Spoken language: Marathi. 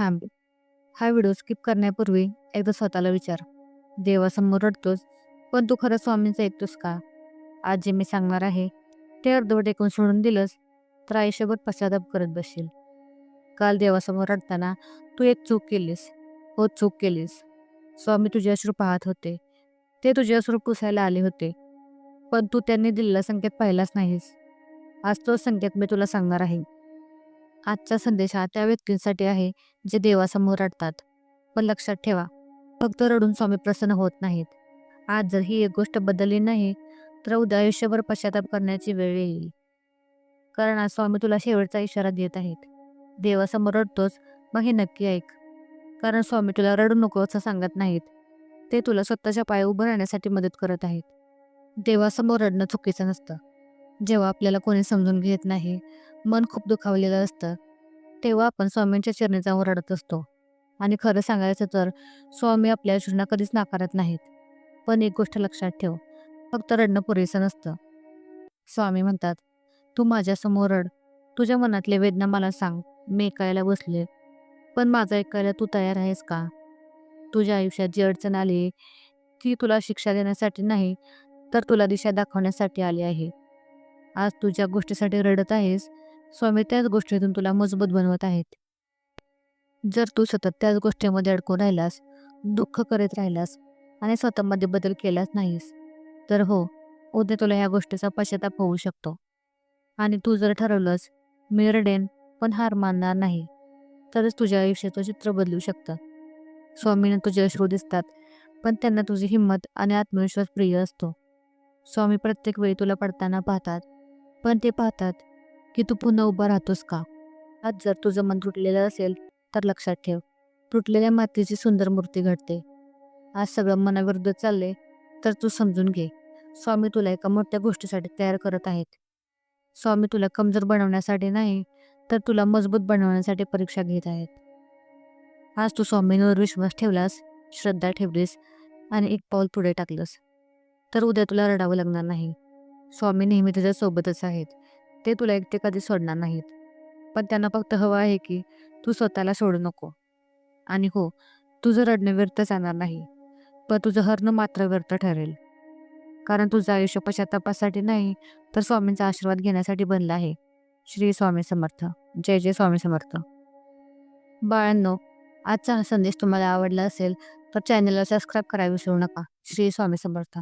थांब. हा व्हिडिओ स्किप करण्यापूर्वी एकदा स्वतःला विचार. देवासमोर रडतोस पण तू खरं स्वामींचं ऐकतोस का? आज जे मी सांगणार आहे ते अर्धवट ऐकून सोडून दिलंस तर आयुष्यभर पश्चाताप करत बसशील. काल देवासमोर रडताना तू एक चूक केलीस. हो चूक केलीस. स्वामी तुझे अश्रू पाहत होते. ते तुझे अश्रू पुसायला आले होते. पण तू त्यांनी दिलेला संकेत पाहिलाच नाहीस. आज तो संकेत मी तुला सांगणार आहे. आजचा संदेश हा त्या व्यक्तींसाठी आहे जे देवासमोर रडतात. पण लक्षात ठेवा फक्त रडून स्वामी प्रसन्न होत नाहीत. आज जर ही एक गोष्ट बदलली नाही तर उद्या आयुष्यभर पश्चाताप करण्याची वेळ येईल. कारण आज स्वामी तुला शेवटचा इशारा देत आहेत. देवासमोर रडतोच मग हे नक्की ऐक. कारण स्वामी तुला रडू नको असं सांगत नाहीत. ते तुला स्वतःच्या पाय उभं राहण्यासाठी मदत करत आहेत. देवासमोर रडणं चुकीचं नसतं. जेव्हा आपल्याला कोणी समजून घेत नाही मन खूप दुखावलेलं असतं. तेव्हा आपण स्वामींच्या चरणी जाऊन रडत असतो. आणि खरं सांगायचं तर स्वामी आपल्या अश्रूंना कधीच नाकारत नाहीत. पण एक गोष्ट लक्षात ठेव फक्त रडणं पुरेसं नसतं. स्वामी म्हणतात तू माझ्यासमोर रड. तुझ्या मनातले वेदना मला सांग. मी ऐकायला बसले. पण माझं ऐकायला तू तयार आहेस का? तुझ्या आयुष्यात जी अडचण आली ती तुला शिक्षा देण्यासाठी नाही तर तुला दिशा दाखवण्यासाठी आली आहे. आज तू ज्या गोष्टीसाठी रडत आहेस स्वामी त्याच गोष्टीतून तुला मजबूत बनवत आहेत. जर तू सतत त्याच गोष्टीमध्ये अडकून राहिलास दुःख करीत राहिलास आणि स्वतःमध्ये बदल केलाच नाहीस तर हो उद्या तुला ह्या गोष्टीचा पश्चाताप होऊ शकतो. आणि तू जर ठरवलंस मी रडेन पण हार मानणार नाही तरच तुझ्या आयुष्याचं चित्र बदलू शकतं. स्वामींना तुझे अश्रू दिसतात पण त्यांना तुझी हिंमत आणि आत्मविश्वास प्रिय असतो. स्वामी प्रत्येक वेळी तुला पडताना पाहतात पण ते पाहतात की तू पुन्हा उभा राहतोस का? आज जर तुझं मन तुटलेलं असेल तर लक्षात ठेव तुटलेल्या मातीची सुंदर मूर्ती घडते. आज सगळं मनाविरुद्ध चालले तर तू समजून घे स्वामी तुला एका मोठ्या गोष्टीसाठी तयार करत आहेत. स्वामी तुला कमजोर बनवण्यासाठी नाही तर तुला मजबूत बनवण्यासाठी परीक्षा घेत आहेत. आज तू स्वामींवर विश्वास ठेवलास श्रद्धा ठेवलीस आणि एक पाऊल पुढे टाकलंस तर उद्या तुला रडावं लागणार नाही. स्वामी नेहमी तुझ्यासोबतच आहेत. ते तुला एकटे कधी सोडणार नाहीत. पण त्यांना फक्त हवं आहे की तू स्वतःला सोडू नको. आणि हो तुझं रडणं व्यर्थ जाणार नाही. पण तुझं हरणं मात्र व्यर्थ ठरेल. कारण तुझं आयुष्य पश्चातापासाठी नाही तर स्वामींचा आशीर्वाद घेण्यासाठी बनला आहे. श्री स्वामी समर्थ. जय जय स्वामी समर्थ. बाळांनो आजचा हा संदेश तुम्हाला आवडला असेल तर चॅनलला सबस्क्राईब करायला विसरू नका. श्री स्वामी समर्थ.